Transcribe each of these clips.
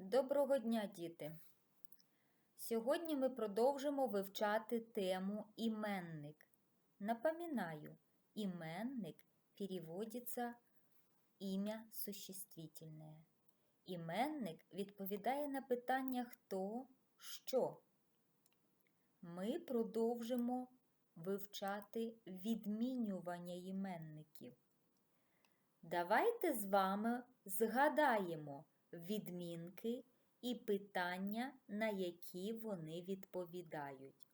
Доброго дня, діти! Сьогодні ми продовжимо вивчати тему іменник. Напоминаю, іменник переводиться ім'я существительне. Іменник відповідає на питання хто, що. Ми продовжимо вивчати відмінювання іменників. Давайте з вами згадаємо відмінки і питання, на які вони відповідають.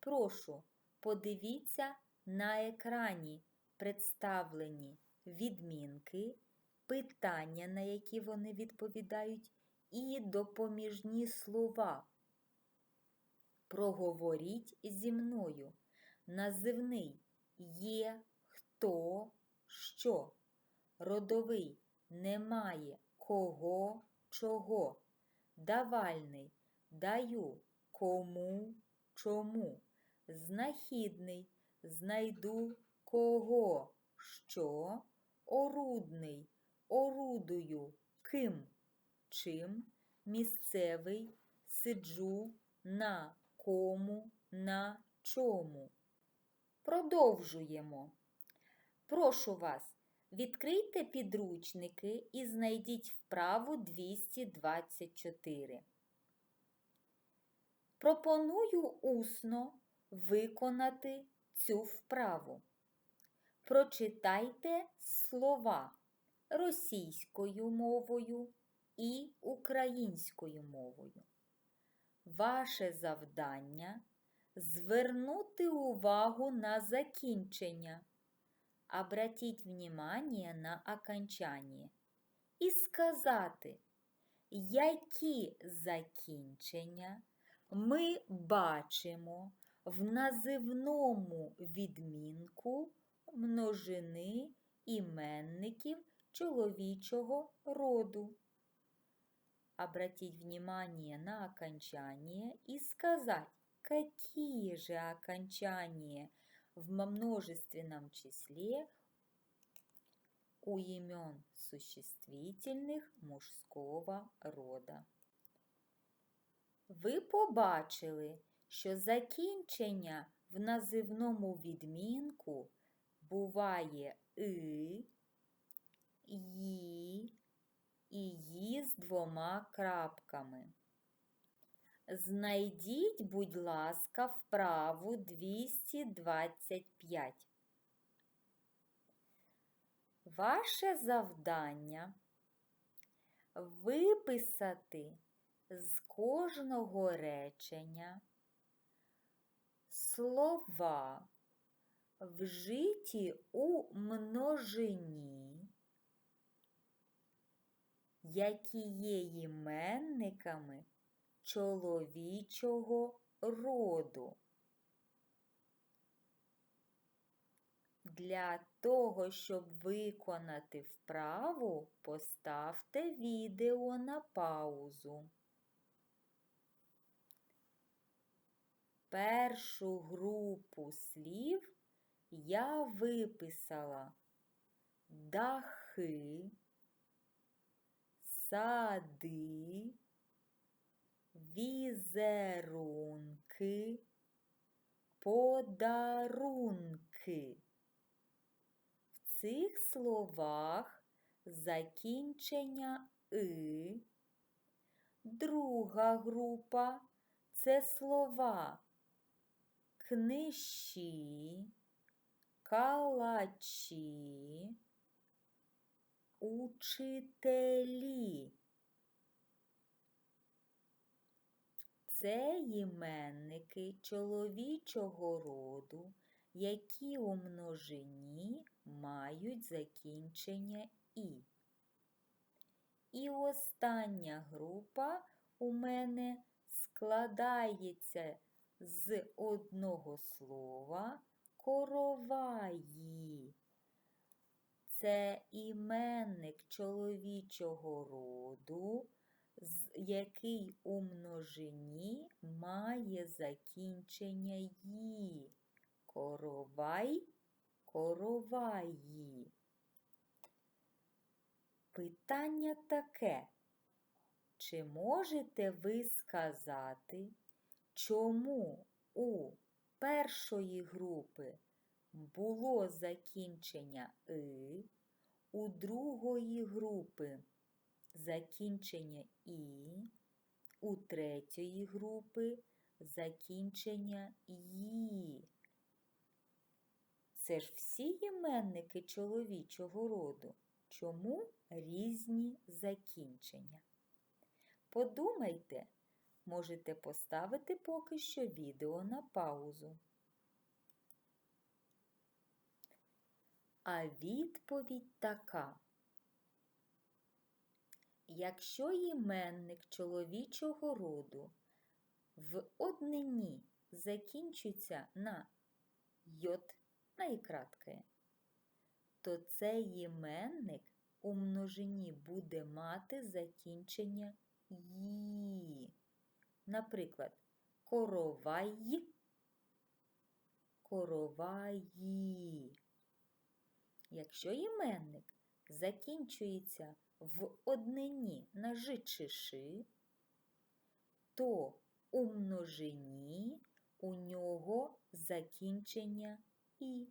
Прошу, подивіться на екрані представлені відмінки, питання, на які вони відповідають, і допоміжні слова. Проговоріть зі мною. Називний є, хто, що. Родовий немає кого, чого. Давальний даю кому, чому. Знахідний знайду кого, що. Орудний орудую ким, чим. Місцевий сиджу на кому, на чому. Продовжуємо. Прошу вас, відкрийте підручники і знайдіть вправу 224. Пропоную усно виконати цю вправу. Прочитайте слова російською мовою і українською мовою. Ваше завдання звернути увагу на закінчення. Обратіть внимание на окончание і сказати, які закінчення ми бачимо в називному відмінку множини іменників чоловічого роду. Обратить внимание на окончание и сказать, какие же окончания в множественном числе у имен существительных мужского рода. Ви побачили, що закінчення в називному відмінку буває и, ї і ї з двома крапками. Знайдіть, будь ласка, вправу 225. Ваше завдання виписати з кожного речення слова, вжиті у множині, які є іменниками чоловічого роду. Для того, щоб виконати вправу, поставте відео на паузу. Першу групу слів я виписала дахи, сади, візерунки, подарунки. В цих словах закінчення и. Друга група це слова книжі, калачі, учителі. Це іменники чоловічого роду, які у множині мають закінчення і. І остання група у мене складається з одного слова короваї. Це іменник чоловічого роду, який у множині має закінчення «ї». Коровай, короваї. Питання таке. Чи можете ви сказати, чому у першої групи було закінчення и, у другої групи закінчення і, у третьої групи закінчення ї? Це ж всі іменники чоловічого роду. Чому різні закінчення? Подумайте, можете поставити поки що відео на паузу. А відповідь така. Якщо іменник чоловічого роду в однині закінчується на йод, на і краткає, то цей іменник у множині буде мати закінчення ї. Наприклад, коровай, короваї. Якщо іменник закінчується в однині на то у множині у нього закінчення і.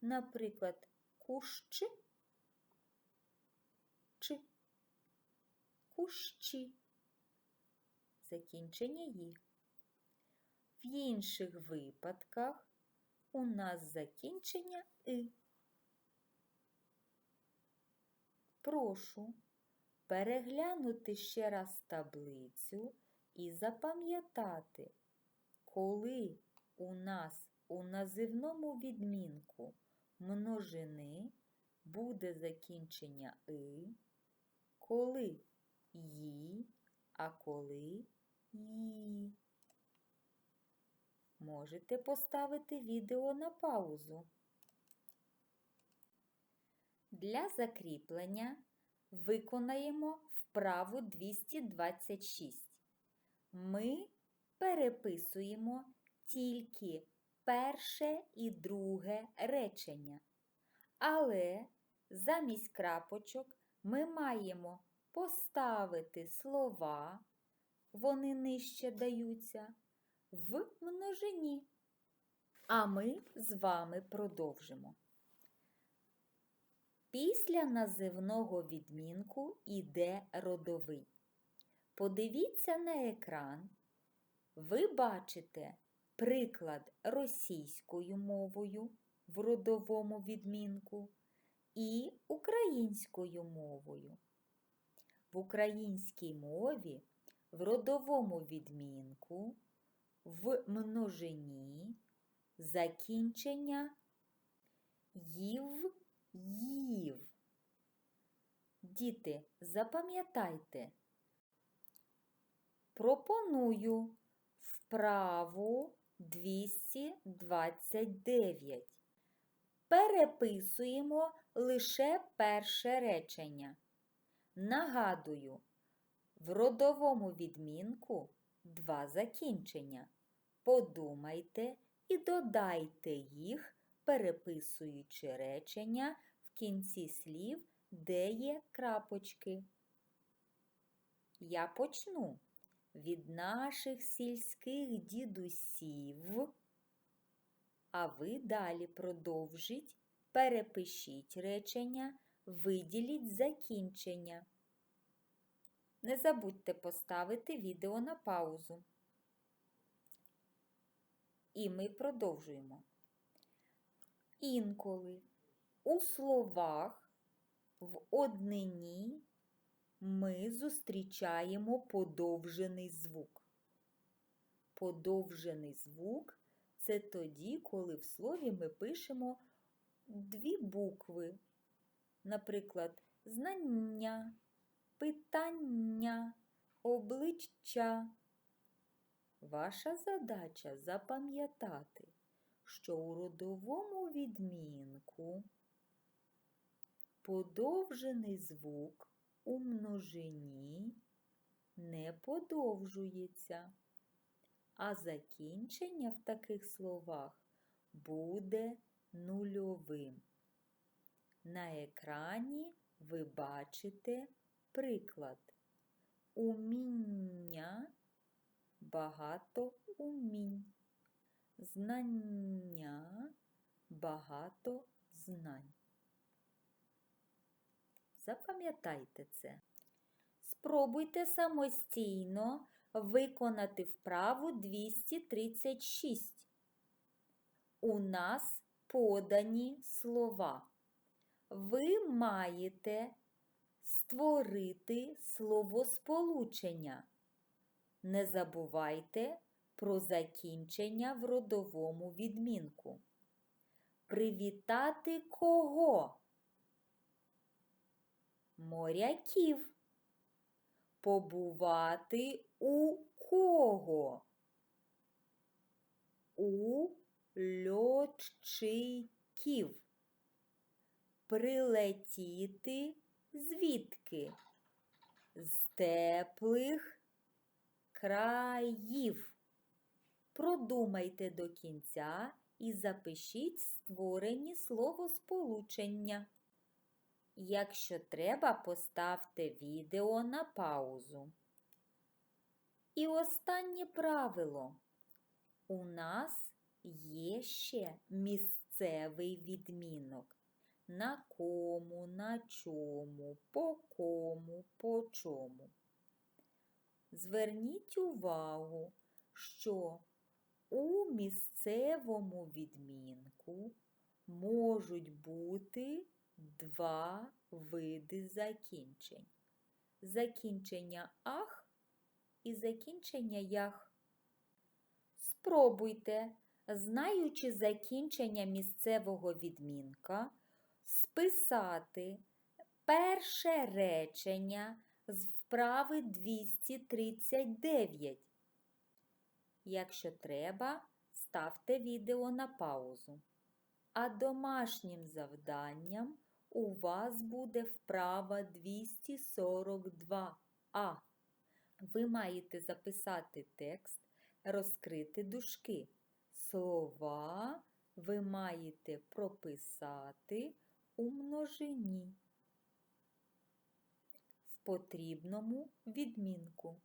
Наприклад, кущ чи кущі. Закінчення «ї». В інших випадках у нас закінчення «и». Прошу переглянути ще раз таблицю і запам'ятати, коли у нас у називному відмінку множини буде закінчення «и», коли «ї», а коли «ї». Можете поставити відео на паузу. Для закріплення виконаємо вправу 226. Ми переписуємо тільки перше і друге речення. Але замість крапочок ми маємо поставити слова, вони нижче даються, в множині. А ми з вами продовжимо. Після називного відмінку іде родовий. Подивіться на екран. Ви бачите приклад російською мовою в родовому відмінку і українською мовою. В українській мові в родовому відмінку в множині закінчення їв їв. Діти, запам'ятайте, пропоную вправу 229. Переписуємо лише перше речення. Нагадую, в родовому відмінку два закінчення. Подумайте і додайте їх, переписуючи речення кінці слів, де є крапочки. Я почну від наших сільських дідусів, а ви далі продовжіть, перепишіть речення, виділіть закінчення. Не забудьте поставити відео на паузу. І ми продовжуємо. Інколи у словах в однині ми зустрічаємо подовжений звук. Подовжений звук це тоді, коли в слові ми пишемо дві букви, наприклад, знання, питання, обличчя. Ваша задача запам'ятати, що у родовому відмінку подовжений звук у множині не подовжується, а закінчення в таких словах буде нульовим. На екрані ви бачите Приклад. Уміння багато умінь. Знання багато знань. Запам'ятайте це. Спробуйте самостійно виконати вправу 236. У нас подані слова. Ви маєте створити словосполучення. Не забувайте про закінчення в родовому відмінку. Привітати кого? Моряків. Побувати у кого? У льотчиків. Прилетіти звідки? З теплих країв. Продумайте до кінця і запишіть створені словосполучення. Якщо треба, поставте відео на паузу. І останнє правило. У нас є ще місцевий відмінок. На кому, на чому, по кому, по чому. Зверніть увагу, що у місцевому відмінку можуть бути два види закінчень. Закінчення ах і закінчення ях. Спробуйте, знаючи закінчення місцевого відмінка, списати перше речення з вправи 239. Якщо треба, ставте відео на паузу. А домашнім завданням у вас буде вправа 242а. Ви маєте записати текст, розкрити дужки. Слова ви маєте прописати у множині в потрібному відмінку.